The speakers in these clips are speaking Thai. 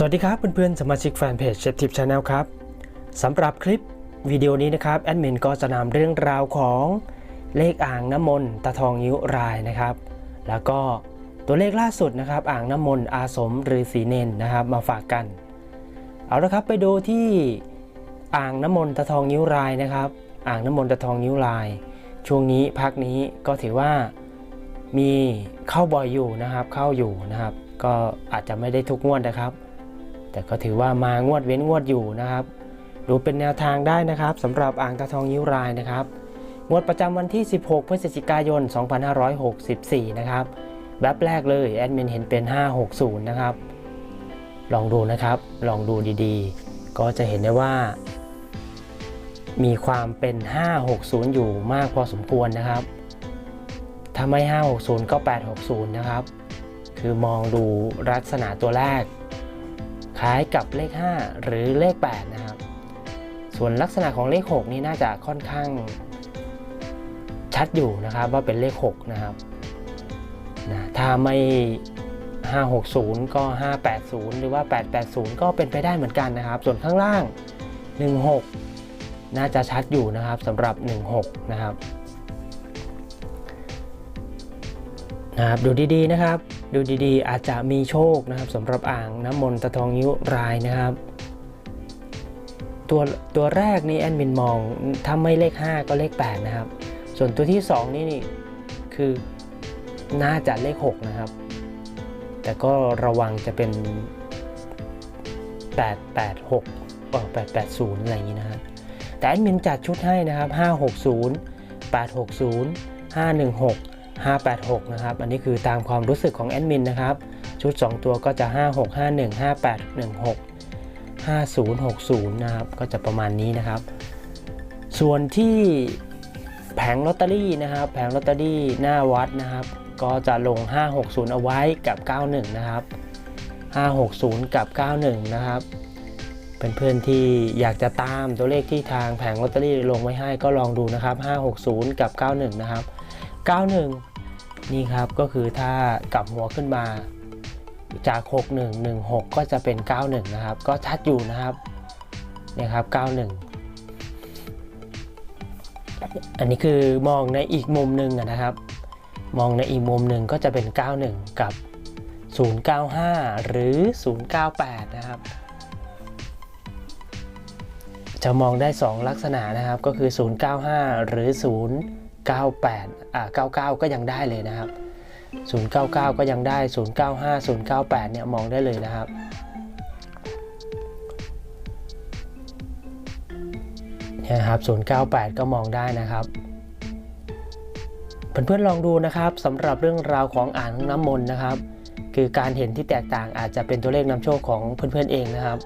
สวัสดีครับเพื่อนๆสมาชิกแฟนเพจเชฟทิปชาแนลครับสำหรับคลิปวิดีโอนี้นะครับแอดมินก็จะนำเรื่องราวของเลขอ่างน้ำมนต์ตาทองยิ้วรายนะครับ แล้วก็ตัวเลขล่าสุดนะครับ อ่างน้ำมนต์อาสมหรือสีเนนนะครับ มาฝากกัน เอาละครับไปดูที่อ่างน้ำมนต์ตาทองยิ้วรายนะครับ อ่างน้ำมนต์ตาทองยิ้วราย ช่วงนี้พักนี้ก็ถือว่ามีเข้าบ่อยอยู่นะครับ เข้าอยู่นะครับ ก็อาจจะไม่ได้ทุกงวดนะครับ แต่ก็ถือว่ามางวดเว้นงวดอยู่นะครับ ดูเป็นแนวทางได้นะครับสำหรับอ่างตาทองยิ้วรายนะครับงวดประจำวันที่ 16 พฤศจิกายน 2564 นะครับแบบแรกเลยแอดมินเห็นเป็น 560 นะครับ ลองดูนะครับ ลองดูดีๆ ก็จะเห็นได้ว่า มีความเป็น 560 อยู่มากพอสมควรนะครับถ้าไม่ 560 ก็ 860 นะครับ คือมองดูลักษณะตัวแรก คล้ายกับเลข 5 หรือเลข 8 นะครับ ส่วนลักษณะของเลข 6 นี่น่าจะค่อนข้างชัดอยู่นะครับว่าเป็นเลข 6 นะครับนะถ้าไม่ 560 ก็ 580 หรือว่า 880 ก็เป็นไปได้เหมือนกันนะครับ ส่วนข้างล่าง 16 น่าจะชัดอยู่นะครับสำหรับ 16 นะครับนะครับดูดีๆนะครับ ดูดีๆ อาจจะมีโชคนะครับสำหรับอ่างน้ำมนต์ตะทองยิ้วรายนะครับ ตัวตัวแรกนี่แอดมินมองถ้าไม่เลข 5 ก็เลข 8 นะครับ ส่วนตัวที่ 2 นี่นี่คือน่าจะเลข 6 นะครับ แต่ก็ระวังจะเป็น 886เออ880 อะไรอย่างนี้นะครับ แต่แอดมินจัดชุดให้นะครับ 560 860 516 586 นะครับ อันนี้คือตามความรู้สึกของแอดมินนะครับ ชุด 2 ตัวก็จะ 5651 5816 5060 นะครับ ก็จะประมาณนี้นะครับ ส่วนที่แผงลอตเตอรี่นะครับ แผงลอตเตอรี่หน้าวัดนะครับ ก็จะลง 560 เอาไว้กับ 91 นะครับ 560 กับ 91 นะครับเป็นเพื่อนๆที่อยากจะตามตัวเลขที่ทางแผงลอตเตอรี่ลงไว้ให้ก็ลองดูนะครับ 560 กับ 91 นะครับ 91 นี่ครับก็คือถ้ากลับหัวขึ้นมาจาก 6116 ก็จะเป็น 91 นะครับ ก็ชัดอยู่นะครับเนี่ยครับ 91 อันนี้คือมองในอีกมุมหนึ่งนะครับ มองในอีกมุมหนึ่งก็จะเป็น 91 กับ 095 หรือ 098 นะครับ จะมองได้ 2 ลักษณะนะครับก็คือ 095 หรือ 098อ่า99 ก็ยังได้เลยนะครับ 099 ก็ยังได้ 095 098 เนี่ยมองได้เลยนะครับเนี่ยครับ 098 ก็มองได้นะครับเพื่อนๆลองดูนะครับสำหรับเรื่องราวของอ่างน้ำมนต์นะครับ คือการเห็นที่แตกต่างอาจจะเป็นตัวเลขนำโชคของเพื่อนๆเองนะครับ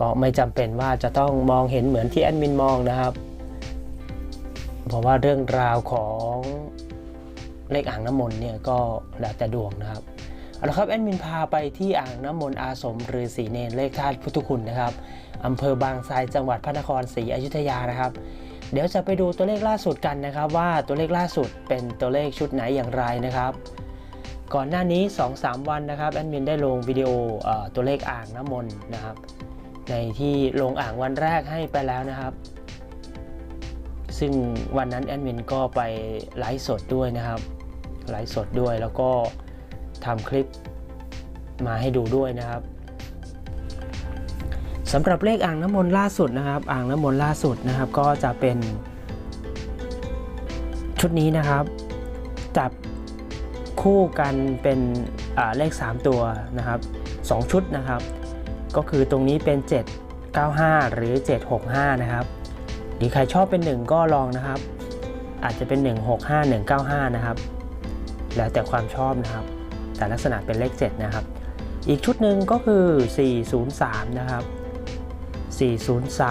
ก็ไม่จำเป็นว่าจะต้องมองเห็นเหมือนที่แอดมินมองนะครับ เพราะว่าเรื่องราวของเลขอ่างน้ำมนต์เนี่ยก็แล้วแต่ดวงนะครับเอาละครับแอดมินพาไปที่อ่างน้ำมนต์อาสมฤาษีเนรเลขธาตุพุทธคุณนะครับอำเภอบางไทรจังหวัดพระนครศรีอยุธยานะครับ เดี๋ยวจะไปดูตัวเลขล่าสุดกันนะครับ ว่าตัวเลขล่าสุดเป็นตัวเลขชุดไหนอย่างไรนะครับ ก่อนหน้านี้ 2-3 วันนะครับแอดมินได้ลงวิดีโออตัวเลขอ่างน้ำมนต์นะครับ ในที่ลงอ่างวันแรกให้ไปแล้วนะครับ ซึ่งวันนั้นแอดมินก็ไปไลฟ์สดด้วยนะครับ ไลฟ์สดด้วยแล้วก็ทำคลิปมาให้ดูด้วยนะครับสำหรับเลขอ่างน้ำมนต์ล่าสุดนะครับ อ่างน้ำมนต์ล่าสุดนะครับ ก็จะเป็นชุดนี้นะครับ จับคู่กันเป็นเลข 3 ตัวนะครับ 2 ชุดนะครับ ก็คือตรงนี้เป็น 795 หรือ 765 นะครับ หรือใครชอบเป็น 1 ก็ลองนะครับ อาจจะเป็น 165 195 นะครับ แล้วแต่ความชอบนะครับ แต่ลักษณะเป็นเลข 7 นะครับ อีกชุดหนึ่งก็คือ 403 นะครับ 403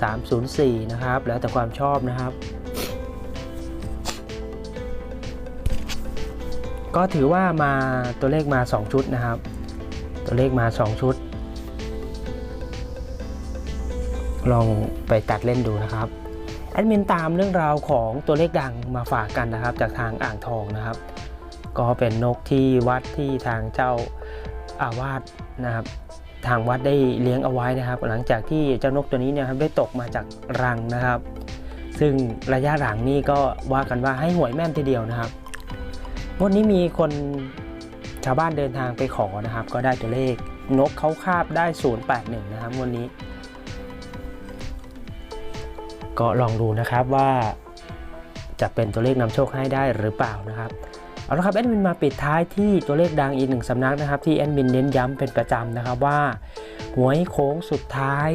304 นะครับ แล้วแต่ความชอบนะครับ ก็ถือว่ามาตัวเลขมา 2 ชุดนะครับ ตัวเลขมา 2 ชุด ลองไปตัดเล่นดูนะครับแอดมินตามเรื่องราวของตัวเลขดังมาฝากกันนะครับ จากทางอ่างทองนะครับ ก็เป็นนกที่วัดที่ทางเจ้าอาวาสนะครับ ทางวัดได้เลี้ยงเอาไว้นะครับ หลังจากที่เจ้านกตัวนี้เนี่ยครับได้ตกมาจากรังนะครับ ซึ่งระยะหลังนี่ก็ว่ากันว่าให้หวยแม่นทีเดียวนะครับวันนี้มีคนชาวบ้านเดินทางไปขอนะครับ ก็ได้ตัวเลขนกเขาคาบได้ 081 นะครับวันนี้ ก็ลองดูนะครับว่าจะเป็นตัวเลขนำโชคให้ได้หรือเปล่านะครับเอาละครับแอดมินมาปิดท้ายที่ตัวเลขดังอีกหนึ่งสำนักนะครับ ที่แอดมินเน้นย้ำเป็นประจำนะครับว่าหวยโค้งสุดท้าย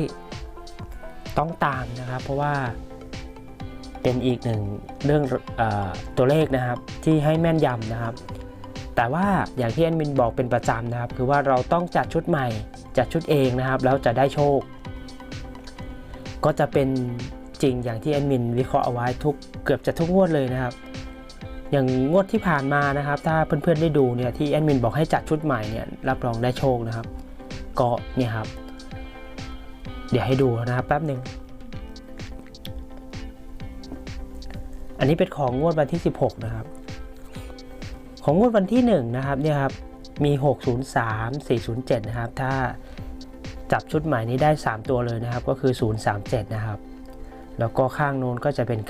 ต้องตามนะครับ เพราะว่าเป็นอีกหนึ่งเรื่องออตัวเลขนะครับที่ให้แม่นยำนะครับ แต่ว่าอย่างที่แอดมินบอกเป็นประจำนะครับ คือว่าเราต้องจัดชุดใหม่จัดชุดเองนะครับ แล้วจะได้โชค ก็จะเป็น จริงอย่างที่แอดมินวิเคราะห์เอาไว้ทุกเกือบจะทุกงวดเลยนะครับ อย่างงวดที่ผ่านมานะครับ ถ้าเพื่อนๆได้ดูเนี่ยที่แอดมินบอกให้จัดชุดใหม่เนี่ยรับรองได้โชคนะครับ ก็เนี่ยครับ เดี๋ยวให้ดูนะครับแป๊บหนึ่งอันนี้เป็นของงวดวันที่ 16 นะครับ ของงวดวันที่ 1 นะครับเนี่ยครับมี 603 407 นะครับ ถ้าจับชุดใหม่นี้ได้ 3 ตัวเลยนะครับ ก็คือ 037 นะครับ แล้วก็ข้างโน้นก็จะเป็น 95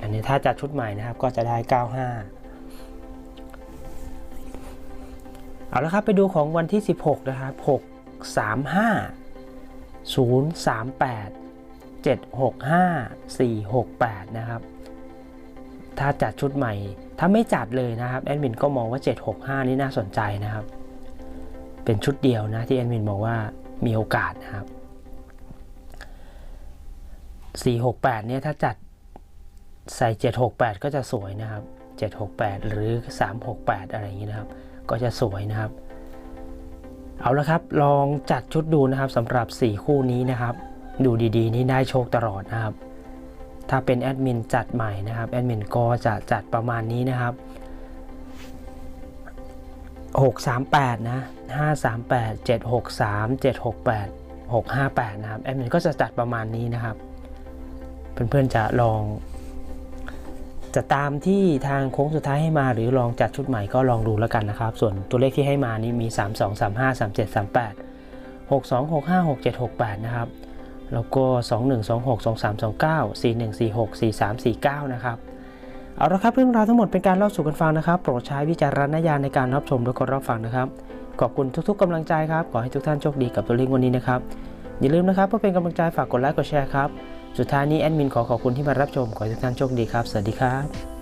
อันนี้ถ้าจัดชุดใหม่นะครับก็จะได้ 95 เอาละครับไปดูของวันที่ 16 นะครับ 6 35 038 765 468 นะครับ ถ้าจัดชุดใหม่ ถ้าไม่จัดเลยนะครับ แอดมินก็มองว่า 765 นี่น่าสนใจนะครับ เป็นชุดเดียวนะที่แอดมินมองว่ามีโอกาสนะครับ 468 เนี่ยถ้าจัดใส่ 768 ก็จะสวยนะครับ 768 หรือ 368 อะไรอย่างนี้นะครับ ก็จะสวยนะครับ เอาละครับลองจัดชุดดูนะครับสำหรับ 4 คู่นี้นะครับ ดูดีๆ นี่ได้โชคตลอดนะครับ ถ้าเป็นแอดมินจัดใหม่นะครับแอดมินก็จะจัดประมาณนี้นะครับ 638 นะ 538 763 768 658 นะครับแอดมินก็จะจัดประมาณนี้นะครับ เพื่อนๆจะลอง จะตามที่ทางโค้งสุดท้ายให้มาหรือลองจัดชุดใหม่ก็ลองดูแล้วกันนะครับ ส่วนตัวเลขที่ให้มานี่มี 3 2 3 5 3 7 3 8 6 2 6 5 6 7 6 8 นะครับ แล้วก็ 2 1 2 6 2 3 2 9 4 1 4 6 4 3 4 9 นะครับเอาละครับเรื่องราวทั้งหมดเป็นการเล่าสู่กันฟังนะครับ โปรดใช้วิจารณญาณในการรับชมและก็รับฟังนะครับ ขอบคุณทุกๆกำลังใจครับ ขอให้ทุกท่านโชคดีกับตัวเลขวันนี้นะครับ อย่าลืมนะครับเพื่อเป็นกำลังใจฝากกดไลค์กดแชร์ครับ สุดท้ายนี้แอดมินขอขอบคุณที่มารับชม ขอให้ทุกท่านโชคดีครับ สวัสดีครับ